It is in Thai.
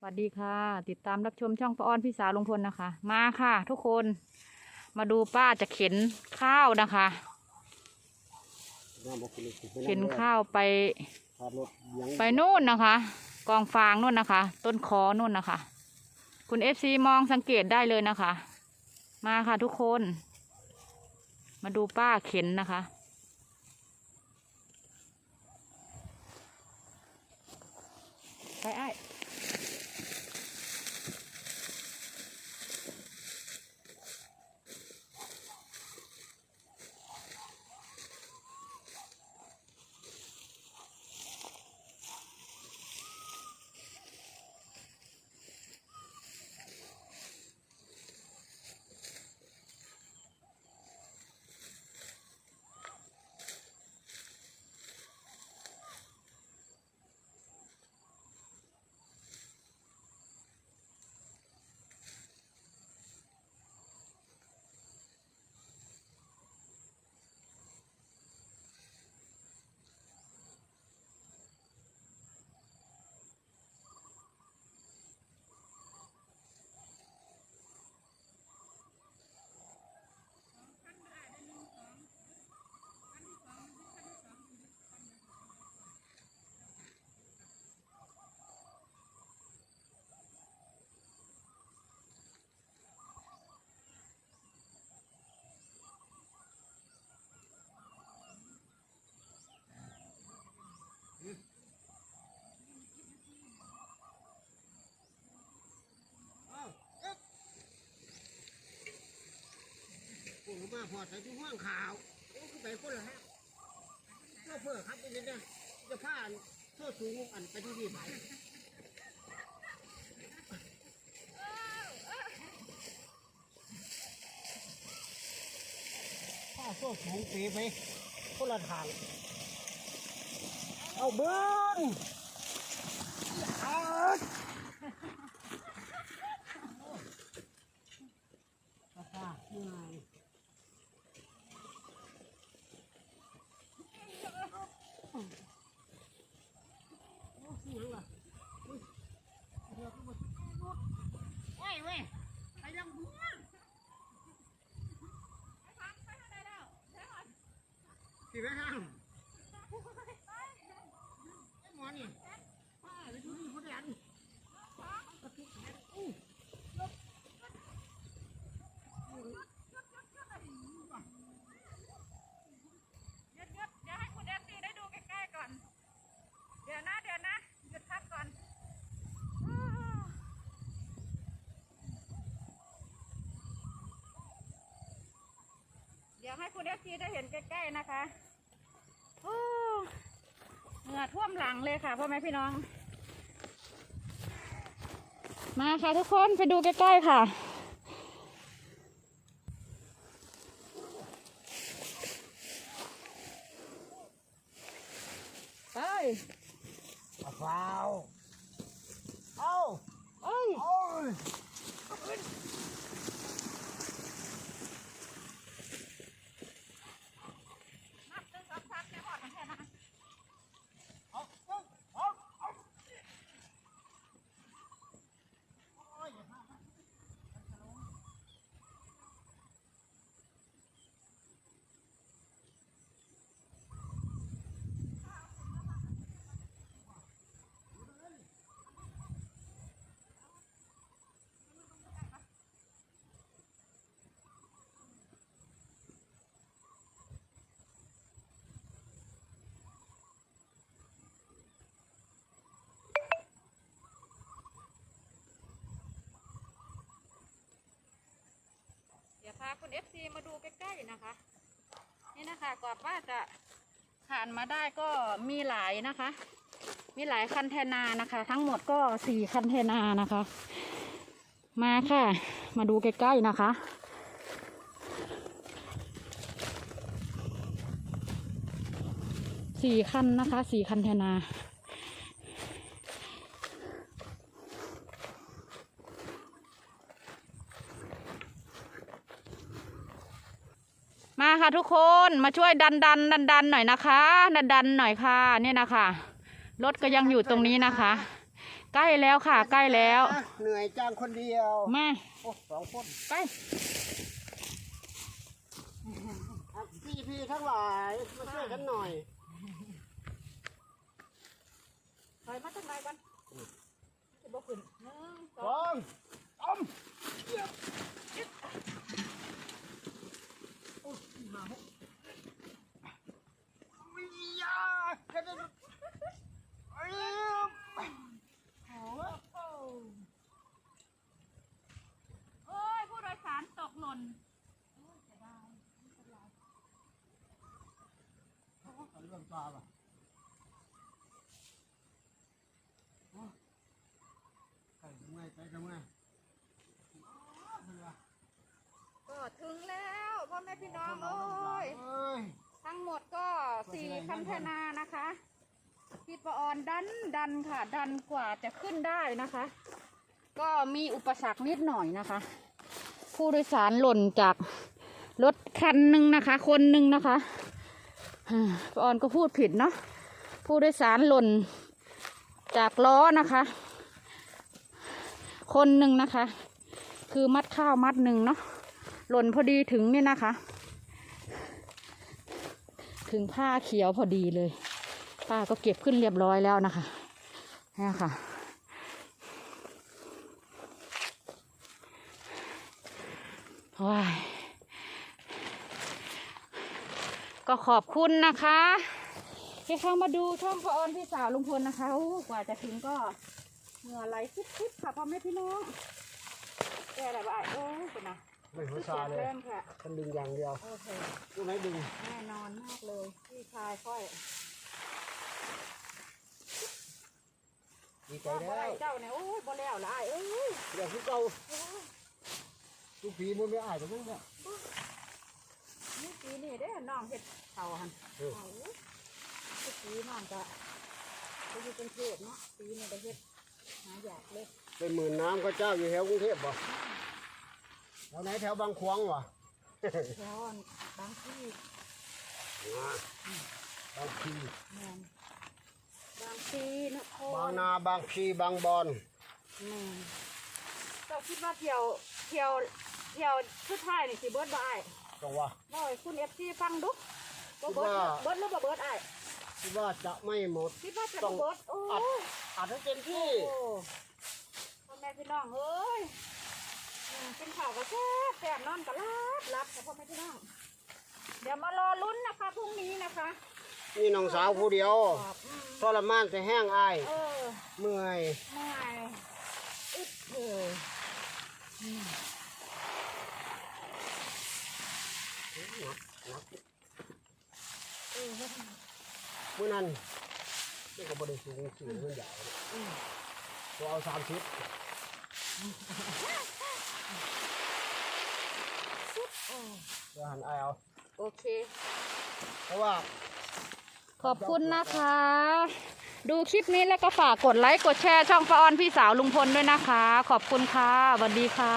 สวัสดีค่ะ ติดตามรับชมช่องป้าอ้อนพี่สาวลุงพลนะคะ มาค่ะ ทุกคนมาดูป้าจะเข็นข้าวนะคะ เข็นข้าวไปไปนู่นนะคะ กองฟางนู่นนะคะ ต้นคอนู่นนะคะ คุณเอฟซีมองสังเกตได้เลยนะคะ มาค่ะทุกคน มาดูป้าเข็นนะคะไปไอ้าย ผ มาพอดใส่ที่ห้องขาวโอ้คือไปคนละฮะเพื่อเพื่อครับเป็นยังไงจะผ่านเท่าสูงอันไปที่นี่ไปข้าโซ่สูงเปไปคนละทางเอาเบิ้งอาปากกาเหนื่อยโอ้เสียงล่ะอุ๊ยเดี๋ยวกูมาโอ้ยเว้ยไปยังเพื่อนขี่ไปห้างไอ้หมอนี่ป้าไปดูนี่คนเดียวกระตุกแขนอู้ หยุดหยุดเดี๋ยวให้คุณเอฟซีได้ดูใกล้ๆก่อน เดี๋ยวนะ เดี๋ยวนะ หยุดพักก่อน เดี๋ยว ให้คุณเอฟซีได้เห็นใกล้ๆนะคะโอ้เหงื่อท่วมหลังเลยค่ะพ่อแม่พี่น้อง มาค่ะทุกคนไปดูใกล้ๆค่ะไปเอาเปล่าเอา เอ้ย เอาเอาเอาเอาเอาโอ้ยอย่าพลาดนะ เดี๋ยว พาคุณเอฟซีมาดูใกล้ๆนะคะ นี่นะคะกว่าว่าจะผ่านมาได้ก็มีหลายนะคะ มีหลายคันเทนานะคะ ทั้งหมดก็สี่คันเทนานะคะ มาค่ะ มาดูใกล้ๆนะคะสี่คันนะคะสี่คันเทนา มาค่ะทุกคนมาช่วยดันดันดันดันหน่อยนะคะดันดันหน่อยค่ะเนี่ยนะคะรถก็ยังอยู่ตรงนี้นะคะ ใกล้แล้วค่ะ ใกล้แล้วเหนื่อยจ้างคนเดียวมาโอ้สองคนไปอะพี่พี่ทั้งหลายมาช่วยกันหน่อยถอยมาตั้งไหนกันจะบอกขึ้นหนึ่งสสององต้มเยี่ยมโอ้ยมาหกวิยาแค่นั้นเอ้ย โอ้ยผู้โดยสารตกหล่นเรื่องปลาป่ะไก่ทำไงไก่ทำไงเรือ ก็ถึงแล้วพ่ อแม่พี่น้องเอ้ยเอ้ยทั้งหมดก็สี่คันธนานะคะพี่ประออนดันดันค่ะ ดันกว่าจะขึ้นได้นะคะ ก็มีอุปสรรคนิดหน่อยนะคะ ผู้โดยสารหล่นจากรถคันหนึ่งนะคะ คนหนึ่งนะคะอ่าป้าออนก็พูดผิดเนาะผู้โดยสารหล่นจากล้อนะคะ คนหนึ่งนะคะ คือมัดข้าวมัดหนึ่งเนาะ หล่นพอดีถึงเนี่ยนะคะ ถึงผ้าเขียวพอดีเลย ป้าก็เก็บขึ้นเรียบร้อยแล้วนะคะนี่ค่ะ ว้ายก็ขอบคุณนะคะที่เข้ามาดูช่องพระออนพี่สาวลุงพลนะคะกว่าจะถึงก็เหงื่อไหลซิบๆค่ะพ่อแม่พี่น้องแกอะไรบ้างโอ้ยคุณนะ ไม่หัวคือซาเสียงเลยแรงค่ะคันดึงอย่างเดียวโอเคตัวไหนดึงแน่นอนมากเลยพี่ชายค่อยดีใจว่าแล้บ่วได้เจ้าเนี่ยโอ้ยบ่แล้วละอ้ายเอ้ยเดี๋ยวพี่เก่าทุกปีมันไม่อายตรงนั้นแหละนี่ปีนี้เด้อน้องเฮ็ดเขาหันเออเอาทุกปีน้องก็ไปอยู่กรุงเทพเนาะปีนี้ได้เฮ็ดหาอยากเลยเป็นหมื่นน้ำก็เจ้าอยู่แถวกรุงเทพบ่ แถวไหนแถวบางขวางวะแล้วอันบางที่บางพีแม่นบางทีนคบางรนาบางพีบางบอนแม่นเจ้าคิดว่าเที่ยวเที่ยวเที่ยวสุดท้ายนี่สิเบิดบ่อ้ายจังหวะบ่ให้คุณ FC ฟังดูบ่เบิดคิดว่า เบิดหรือบ่เบิดอ้ายคิดว่าจะไม่หมด คิดว่าจะต้บ่อง เบิดโอ้อัดยอัดให้เต็มที่ โอ้พ่อแม่พี่น้องเอ้ย อืมกินข้าวก็แซ่บแซ่บนอนก็รับรับค่ะพ่อแม่พี่น้องเดี๋ยวมารอลุ้นนะคะพรุ่งนี้นะคะนี่น้องสาวผู้เดียวขอบอืมทรมานแต่แห้งอายเออเมื่อยเมื่อยอึดเอออืมเออเมื่อนั้นนี่ก็บริสูงสูงมันใหญ่ตัวเอาสามชิด โอ้ เดี๋ยวหันอายเอา โอเค เพราะว่าขอบคุณนะคะ ดูคลิปนี้แล้วก็ฝากกดไลค์กดแชร์ช่องฟาออนพี่สาวลุงพลด้วยนะคะ ขอบคุณค่ะสวัสดีค่ะ